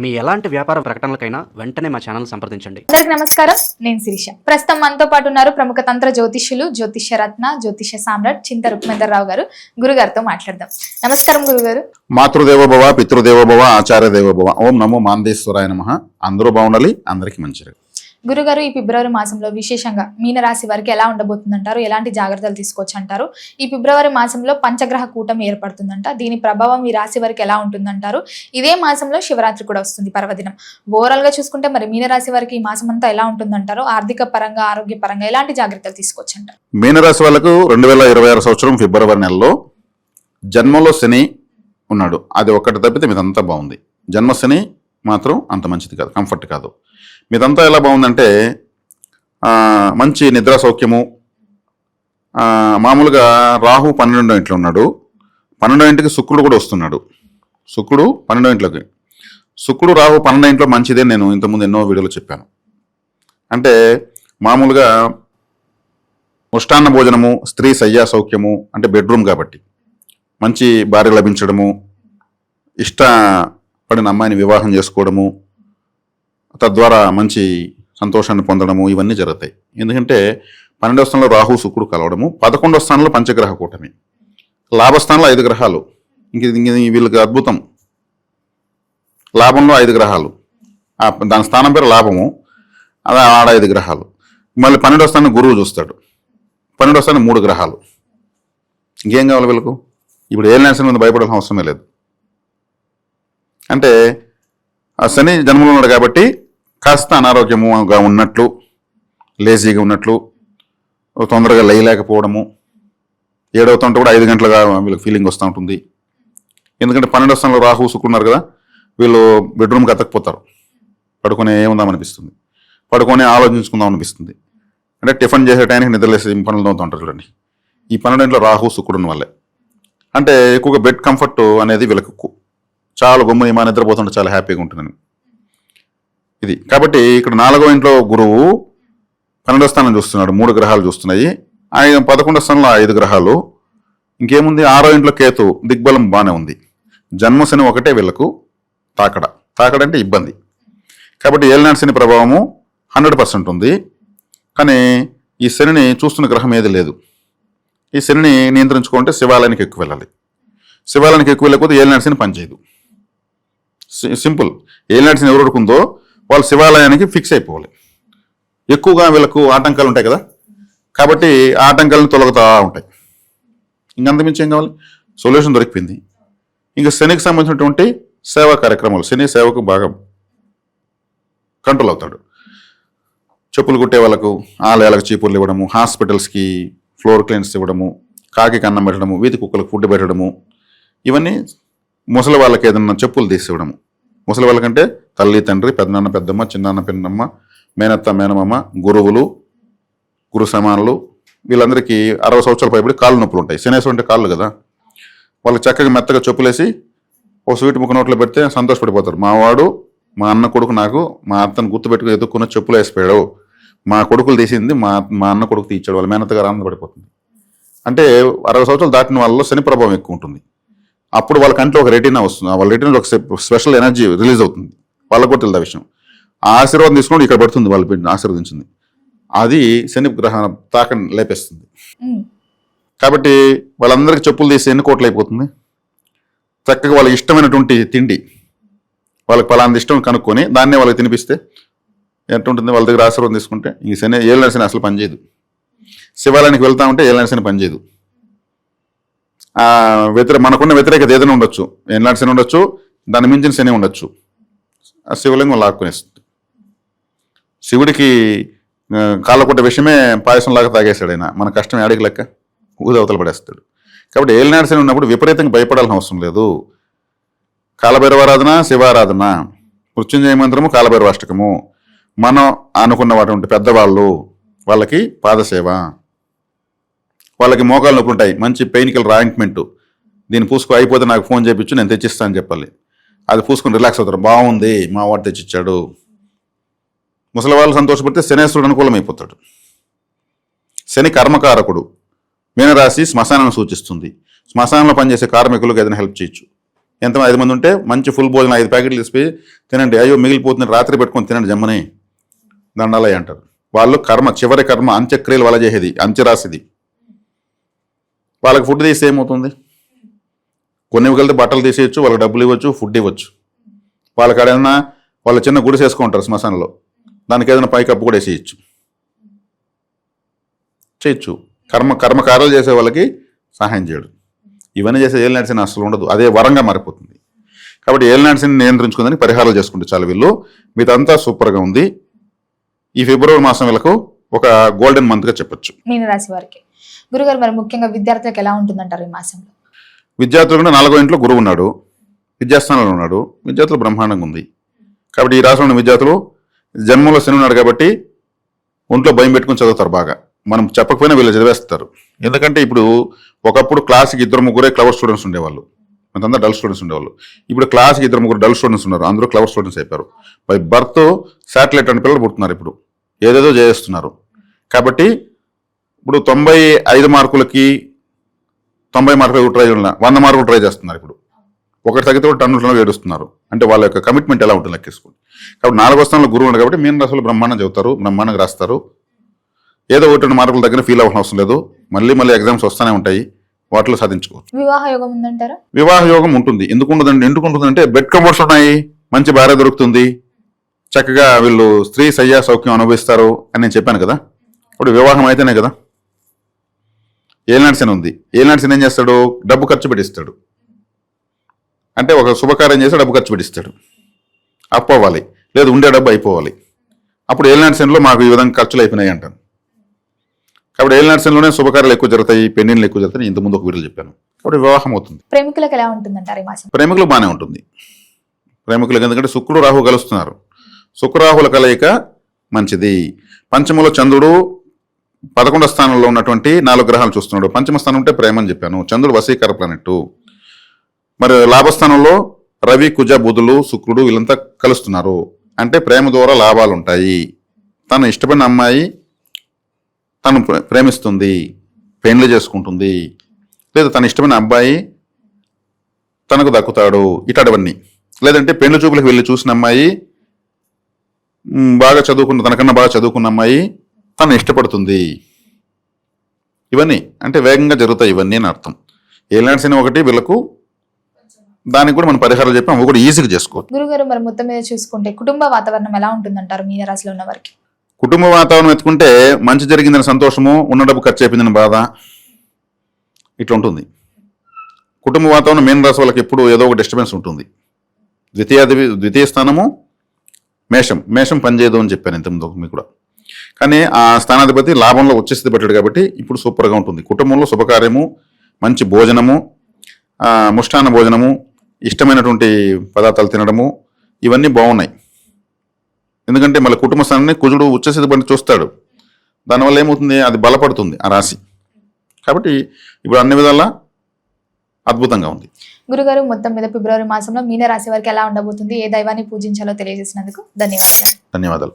మీ ఎలాంటి వ్యాపార ప్రకటనలకైనా వెంటనే మా ఛానల్ సంప్రదించండి. అందరికి నమస్కారం నేను శిరీష. ప్రస్తుతం మనతో పాటు ఉన్నారు ప్రముఖ తంత్ర జ్యోతిష్యులు జ్యోతిష్య రత్న జ్యోతిష్య సామ్రాట్ చింత రుక్మేందర్ రావు గారు. గురుగారితో మాట్లాడదాం. నమస్కారం గురుగారు. మాతృదేవోభవ పితృదేవోభవ ఆచార్య దేవోభవ ఓం నమో మాందేశ్వరాయ నమ. అందరూ బాగుండాలి అందరికీ మంచిది. గురుగారు ఈ ఫిబ్రవరి మాసంలో విశేషంగా మీనరాశి వారికి ఎలా ఉండబోతుందంటారు? ఎలాంటి జాగ్రత్తలు తీసుకోవచ్చు అంటారు ఈ ఫిబ్రవరి మాసంలో పంచగ్రహ కూటమి ఏర్పడుతుందంట. దీని ప్రభావం ఈ రాశి వారికి ఎలా ఉంటుందంటారు? ఇదే మాసంలో శివరాత్రి కూడా వస్తుంది పర్వదినం. ఓవరాల్గా చూసుకుంటే మరి మీనరాశి వారికి ఈ మాసం అంతా ఎలా ఉంటుందంటారు? ఆర్థిక పరంగా ఆరోగ్య పరంగా ఎలాంటి జాగ్రత్తలు తీసుకోవచ్చు అంటారు మీనరాశి వాళ్ళకు రెండు వేల ఇరవై ఆరు సంవత్సరం ఫిబ్రవరి నెలలో జన్మలో శని ఉన్నాడు. అది ఒక్కటి తప్పితే మీదంతా బాగుంది. జన్మ శని మాత్రం అంత మంచిది కాదు కంఫర్ట్ కాదు. మీదంతా ఎలా బాగుందంటే మంచి నిద్ర సౌఖ్యము. మామూలుగా రాహు పన్నెండో ఇంట్లో ఉన్నాడు. పన్నెండో ఇంటికి శుక్రుడు కూడా వస్తున్నాడు. శుక్రుడు పన్నెండో ఇంట్లోకి. శుక్రుడు రాహు పన్నెండో ఇంట్లో మంచిదే నేను ఇంతకుముందు ఎన్నో వీడియోలో చెప్పాను. అంటే మామూలుగా ముష్టాన్న భోజనము స్త్రీ శయ్యా సౌఖ్యము అంటే బెడ్రూమ్ కాబట్టి. మంచి భార్య లభించడము ఇష్టపడిన అమ్మాయిని వివాహం చేసుకోవడము తద్వారా మంచి సంతోషాన్ని పొందడము ఇవన్నీ జరుగుతాయి. ఎందుకంటే పన్నెండవ స్థానంలో రాహు శుక్రుడు కలవడము పదకొండవ స్థానంలో పంచగ్రహ కూటమి లాభస్థానంలో ఐదు గ్రహాలు. ఇంక వీళ్ళకి అద్భుతం. లాభంలో ఐదు గ్రహాలు. దాని స్థానం పేరు లాభము. అది ఆడ ఐదు గ్రహాలు. మళ్ళీ పన్నెండవ స్థానం గురువు చూస్తాడు. పన్నెండవ స్థానం మూడు గ్రహాలు. ఇంకేం కావాలి వీళ్ళకు? ఇప్పుడు ఏ ల్యాన్సన్ మీద భయపడాల్సిన అవసరమే లేదు. అంటే ఆ శని జన్మలో ఉన్నాడు కాబట్టి కాస్త అనారోగ్యముగా ఉన్నట్లు లేజీగా ఉన్నట్లు తొందరగా లేయలేకపోవడము. ఏడవుతుంటే కూడా ఐదు గంటలుగా వీళ్ళకి ఫీలింగ్ వస్తూ ఉంటుంది. ఎందుకంటే పన్నెండవ స్థానంలో రాహు సుకున్నారు కదా వీళ్ళు బెడ్రూమ్కి అతకపోతారు పడుకొని ఏముందాం అనిపిస్తుంది. పడుకొని ఆలోచించుకుందాం అనిపిస్తుంది. అంటే టిఫిన్ చేసే టైంకి నిద్రలేసే పనులు తోముతూ ఉంటారు చూడండి. ఈ పన్నెండింట్లో రాహు శుక్రుడు వల్లే అంటే ఎక్కువగా బెడ్ కంఫర్ట్ అనేది వీళ్ళకి చాలా గమ్ముని మా నిద్రపోతుంటే చాలా హ్యాపీగా ఉంటుందని. ఇది. కాబట్టి ఇక్కడ నాలుగో ఇంట్లో గురువు పన్నెండో స్థానం చూస్తున్నాడు మూడు గ్రహాలు చూస్తున్నాయి. ఆయన పదకొండో స్థానంలో ఐదు గ్రహాలు. ఇంకేముంది? ఆరో ఇంట్లో కేతు దిగ్బలం బాగానే ఉంది. జన్మశని ఒకటే వీళ్ళకు తాకడ. తాకడ అంటే ఇబ్బంది. కాబట్టి ఏలినాడు శని ప్రభావము హండ్రెడ్ పర్సెంట్ ఉంది. కానీ ఈ శనిని చూస్తున్న గ్రహం ఏది లేదు. ఈ శనిని నియంత్రించుకుంటే శివాలయానికి ఎక్కువ వెళ్ళాలి. శివాలయానికి ఎక్కువ వెళ్ళకపోతే ఏలినాడు శని పనిచేయదు. సి- సింపుల్. ఏలినాడు శని ఎవరు ఉందో వాళ్ళు శివాలయానికి ఫిక్స్ అయిపోవాలి. ఎక్కువగా వీళ్ళకు ఆటంకాలు ఉంటాయి కదా? కాబట్టి ఆటంకాలను తొలగుతూ ఉంటాయి. ఇంకంతమించి ఏం కావాలి? సొల్యూషన్ దొరికిపోయింది. ఇంకా శనికి సంబంధించినటువంటి సేవా కార్యక్రమాలు శని సేవకు బాగా కంట్రోల్ అవుతాడు. చెప్పులు కుట్టే వాళ్ళకు ఆలయాలకు చీపుర్లు ఇవ్వడము హాస్పిటల్స్కి ఫ్లోర్ క్లీన్స్ ఇవ్వడము కాకి కన్నం పెట్టడము వీధి కుక్కలకు ఫుడ్ పెట్టడము ఇవన్నీ ముసలి వాళ్ళకి ఏదన్నా చెప్పులు తీసి ఇవ్వడము. ముసలి వాళ్ళకంటే తల్లి తండ్రి పెద్దనాన్న పెద్దమ్మ చిన్నాన్న పిన్నమ్మ మేనత్త మేనమామ గురువులు గురు సమానులు వీళ్ళందరికీ అరవై సంవత్సరాల పైబడి కాళ్ళు నొప్పులు ఉంటాయి. శనేశ్వరం అంటే కాళ్ళు కదా. వాళ్ళకి చక్కగా మెత్తగా చెప్పులేసి ఓ స్వీట్ ముక్క నోట్లో పెడితే సంతోషపడిపోతారు. మావాడు మా అన్న కొడుకు నాకు మా అత్తను గుర్తుపెట్టుకుని ఎదుర్కొని చెప్పులు వేసిపోయాడు. మా కొడుకులు తీసింది మా మా అన్న కొడుకు తీర్చాడు వాళ్ళ మేనత్తగా ఆనందపడిపోతుంది. అంటే అరవై సంవత్సరాలు దాటిన వాళ్ళలో శని ప్రభావం ఎక్కువ ఉంటుంది. అప్పుడు వాళ్ళ కంట్లో ఒక రెటీనా వస్తుంది. వాళ్ళ రెటీనా ఒక స్పెషల్ ఎనర్జీ రిలీజ్ అవుతుంది. వాళ్ళకు కూడా తెలియదు విషయం. ఆ ఆశీర్వాదం తీసుకుని ఇక్కడ పడుతుంది వాళ్ళ బిడ్డ ఆశీర్వదించింది. అది శని గ్రహ తాకని లేపేస్తుంది. కాబట్టి వాళ్ళందరికీ చెప్పులు తీసి ఎన్ని కోట్లు అయిపోతుంది? చక్కగా వాళ్ళకి ఇష్టమైనటువంటి తిండి వాళ్ళకి పలాంటి ఇష్టం కనుక్కొని దాన్నే వాళ్ళకి తినిపిస్తే ఎట్టుంటుంది వాళ్ళ దగ్గర ఆశీర్వాదం తీసుకుంటే ఈ శని ఏళ్ళ శని అసలు పనిచేయదు. శివాలయానికి వెళ్తా ఉంటే ఏళ్ళ శని పనిచేయదు. వ్యతిరే మనకున్న వ్యతిరేకత ఏదైనా ఉండొచ్చు. ఏళ్ళ శని ఉండొచ్చు? దాన్ని మించిన శని ఉండొచ్చు. ఆ శివలింగం లాక్కునేస్తుంది. శివుడికి ఆ, కాళ్ళకొట్ట విషయమే పాయసం లాగా తాగేశాడు ఆయన. మన కష్టం ఏడికి లెక్క? ఊదవతలు పడేస్తాడు. కాబట్టి ఏలినాడు శని ఉన్నప్పుడు విపరీతంగా భయపడాల్సిన అవసరం లేదు. కాలభైరవారాధన శివారాధన. మృత్యుంజయ మంత్రము కాలభైరవాష్టకము మనం అనుకున్న వాటి పెద్దవాళ్ళు వాళ్ళకి పాదసేవ. వాళ్ళకి మోకాలు నొప్పులు ఉంటాయి. మంచి పెయిన్ కిల్లర్ ఆయింట్మెంట్ దీన్ని పూసుకు అయిపోతే నాకు ఫోన్ చేయించు నేను తెచ్చిస్తాను చెప్పాలి. అది పూసుకుని రిలాక్స్ అవుతారు. బాగుంది మా వాడు తెచ్చిచ్చాడు. ముసలి వాళ్ళు సంతోషపడితే శనేశ్వరుడు అనుకూలమైపోతాడు శని కర్మకారకుడు. మీనరాశి శ్మశానాన్ని సూచిస్తుంది. శ్మశానంలో పనిచేసే కార్మికులకు ఏదైనా హెల్ప్ చేయొచ్చు. ఎంత ఐదు మంది ఉంటే మంచి ఫుల్ భోజనం ఐదు ప్యాకెట్లు తీసిపోయి తినండి. అయ్యో మిగిలిపోతుంది రాత్రి పెట్టుకొని తినండి జమ్మని. దండాలయ్య అంటారు. వాళ్ళు కర్మ చివరి కర్మ అంత్యక్రియలు వల చేసేది అంత్యరాశిది. వాళ్ళకి ఫుడ్ తీస్తే ఏమవుతుంది? కొన్ని ఇవ్వగలిగితే బట్టలు తీసేయచ్చు వాళ్ళకి డబ్బులు ఇవ్వచ్చు ఫుడ్ ఇవ్వచ్చు. వాళ్ళకి ఏదైనా వాళ్ళ చిన్న గుడి వేసుకుంటారు శ్మశానంలో. దానికి ఏదైనా పైకప్పు కూడా వేసేయచ్చు. చేయొచ్చు. కర్మ కర్మకార్యాలు చేసే వాళ్ళకి సహాయం చేయడు. ఇవన్నీ చేసే ఏల్ నడిసిన అసలు ఉండదు. అదే వరంగా మారిపోతుంది. కాబట్టి ఏల్ నడిసిన నియంత్రించుకుందని పరిహారాలు చేసుకుంటే చాలా వీళ్ళు. మీదంతా సూపర్గా ఉంది. ఈ ఫిబ్రవరి మాసం వీళ్ళకు ఒక గోల్డెన్ మంత్గా చెప్పచ్చు. మీనరాశి వారికి. గురుగారు మరి ముఖ్యంగా విద్యార్థులకు ఎలా ఉంటుందంటారు ఈ మాసంలో? విద్యార్థులు కూడా నాలుగో ఇంట్లో గురువు ఉన్నాడు విద్యాస్థానంలో ఉన్నాడు విద్యార్థులు బ్రహ్మాండంగా ఉంది. కాబట్టి ఈ రాష్ట్రంలో ఉన్న విద్యార్థులు జన్మలో శని ఉన్నాడు కాబట్టి ఒంట్లో భయం పెట్టుకుని చదువుతారు బాగా. మనం చెప్పకపోయినా వీళ్ళు చదివేస్తారు. ఎందుకంటే ఇప్పుడు ఒకప్పుడు క్లాస్కి ఇద్దరు ముగ్గురే క్లవర్ స్టూడెంట్స్ ఉండేవాళ్ళు. అంతా డల్ స్టూడెంట్స్ ఉండేవాళ్ళు. ఇప్పుడు క్లాస్కి ఇద్దరు ముగ్గురు డల్ స్టూడెంట్స్ ఉన్నారు. అందరూ క్లవర్ స్టూడెంట్స్ అయిపోయారు. బై బర్త్ శాటిలైట్ అని పిల్లలు పుడుతున్నారు ఇప్పుడు. ఏదేదో చేస్తున్నారు. కాబట్టి ఇప్పుడు తొంభై ఐదు మార్కులకి తొంభై మార్కులు ట్రై చేయాలి. వంద మార్కులు ట్రై చేస్తున్నారు ఇప్పుడు. ఒకటి తగ్గితే కూడా టన్నులలో ఏడుస్తున్నారు. అంటే వాళ్ళ యొక్క కమిట్మెంట్ ఎలా ఉంటుంది లెక్కేసుకోండి. కాబట్టి నాలుగో స్థానంలో గురువు ఉన్నాడు కాబట్టి మీన రాశులు బ్రహ్మాండం చదువుతారు బ్రహ్మాండంగా రాస్తారు. ఏదో ఒకటి రెండు మార్కుల దగ్గర ఫీల్ అవ్వాల్సిన అవసరం లేదు. మళ్ళీ మళ్ళీ ఎగ్జామ్స్ వస్తూనే ఉంటాయి. వాటిలో సాధించుకోవచ్చు. వివాహ యోగం ఉందంటారా? వివాహ యోగం ఉంటుంది. ఎందుకు ఉండదండి? ఎందుకు ఉంటుందంటే బెడ్ కంఫర్ట్స్ ఉన్నాయి. మంచి భార్య దొరుకుతుంది. చక్కగా వీళ్ళు స్త్రీ సయ్యా సౌఖ్యం అనుభవిస్తారు అని నేను చెప్పాను కదా. ఇప్పుడు వివాహం అయితేనే కదా. ఏలినాడ్సన్ ఉంది. ఏలినాడ్సన్ ఏం చేస్తాడు? డబ్బు ఖర్చు పెట్టిస్తాడు. అంటే ఒక శుభకార్యం చేస్తే డబ్బు ఖర్చు పెట్టిస్తాడు. అప్పు అవ్వాలి లేదు ఉండే డబ్బు అయిపోవాలి. అప్పుడు ఏలినాడ్సన్లో మాకు ఈ విధంగా ఖర్చులు అయిపోయినాయి అంటాను. కాబట్టి ఏలినాడ్సన్లోనే శుభకార్యాలు ఎక్కువ జరుగుతాయి పెళ్ళిళ్ళు ఎక్కువ జరుగుతాయి. ఇంతకుముందు ఒక వీడియో చెప్పాను. కాబట్టి వివాహం అవుతుంది. ప్రేమికులకు ఎలా ఉంటుందంటారు ప్రేమికులు బాగానే ఉంటుంది. ప్రేమికులకు ఎందుకంటే శుక్రుడు రాహు కలుస్తున్నారు. శుక్రరాహుల కలయిక మంచిది. పంచములో చంద్రుడు పదకొండవ స్థానంలో ఉన్నటువంటి నాలుగు గ్రహాలు చూస్తున్నాడు. పంచమ స్థానం అంటే ప్రేమ అని చెప్పాను. చంద్రుడు వసీకర ప్లానెట్ మరి లాభస్థానంలో రవి కుజ బుధులు శుక్రుడు వీళ్ళంతా కలుస్తున్నారు. అంటే ప్రేమ ద్వారా లాభాలు ఉంటాయి. తను ఇష్టపడిన అమ్మాయి తను ప్రే- ప్రేమిస్తుంది పెండ్లు చేసుకుంటుంది. లేదా తన ఇష్టమైన అబ్బాయి తనకు దక్కుతాడు. ఇటాడవన్నీ లేదంటే పెండ్లు చూపులకు వెళ్ళి చూసిన అమ్మాయి బాగా చదువుకున్న తనకన్నా బాగా చదువుకున్న అమ్మాయి తను ఇష్టపడుతుంది. ఇవన్నీ అంటే వేగంగా జరుగుతాయి ఇవన్నీ అని అర్థం. ఏలాంటి సినిమా ఒకటి వీళ్ళకు దానికి కూడా మనం పరిహారాలు చెప్పి అవి కూడా ఈజీగా చేసుకోవచ్చు. గురుగారు మరి మొత్తం మీద చూసుకుంటే కుటుంబ వాతావరణం ఎలా ఉంటుందంటారు మీనరాశిలో ఉన్న వారికి? కుటుంబ వాతావరణం ఎత్తుకుంటే మంచి జరిగిందని సంతోషము ఉన్న డబ్బు ఖర్చు అయిపోయిందని బాధ ఇట్లా ఉంటుంది. కుటుంబ వాతావరణం మీన రాశి వాళ్ళకి ఎప్పుడు ఏదో ఒక డిస్టర్బెన్స్ ఉంటుంది. ద్వితీయ ద్వితీయ స్థానము మేషం మేషం పనిచేయదు అని చెప్పాను ఇంతకుముందు మీకు కూడా. కానీ ఆ స్థానాధిపతి లాభంలో వచ్చేసి పట్టాడు కాబట్టి ఇప్పుడు సూపర్గా ఉంటుంది. కుటుంబంలో శుభకార్యము మంచి భోజనము ముష్టాన్న భోజనము ఇష్టమైనటువంటి పదార్థాలు తినడము ఇవన్నీ బాగున్నాయి. ఎందుకంటే మళ్ళీ కుటుంబ స్థానాన్ని కుజుడు ఉచ్చస్థితి పడి చూస్తాడు. దానివల్ల ఏమవుతుంది? అది బలపడుతుంది ఆ రాశి. కాబట్టి ఇప్పుడు అన్ని విధాలా అద్భుతంగా ఉంది. గురుగారు మొత్తం మీద ఫిబ్రవరి మాసంలో మీనరాశి వారికి ఎలా ఉండబోతుంది? ఏ దైవాన్ని పూజించాలో తెలియజేసినందుకు ధన్యవాదాలు. ధన్యవాదాలు.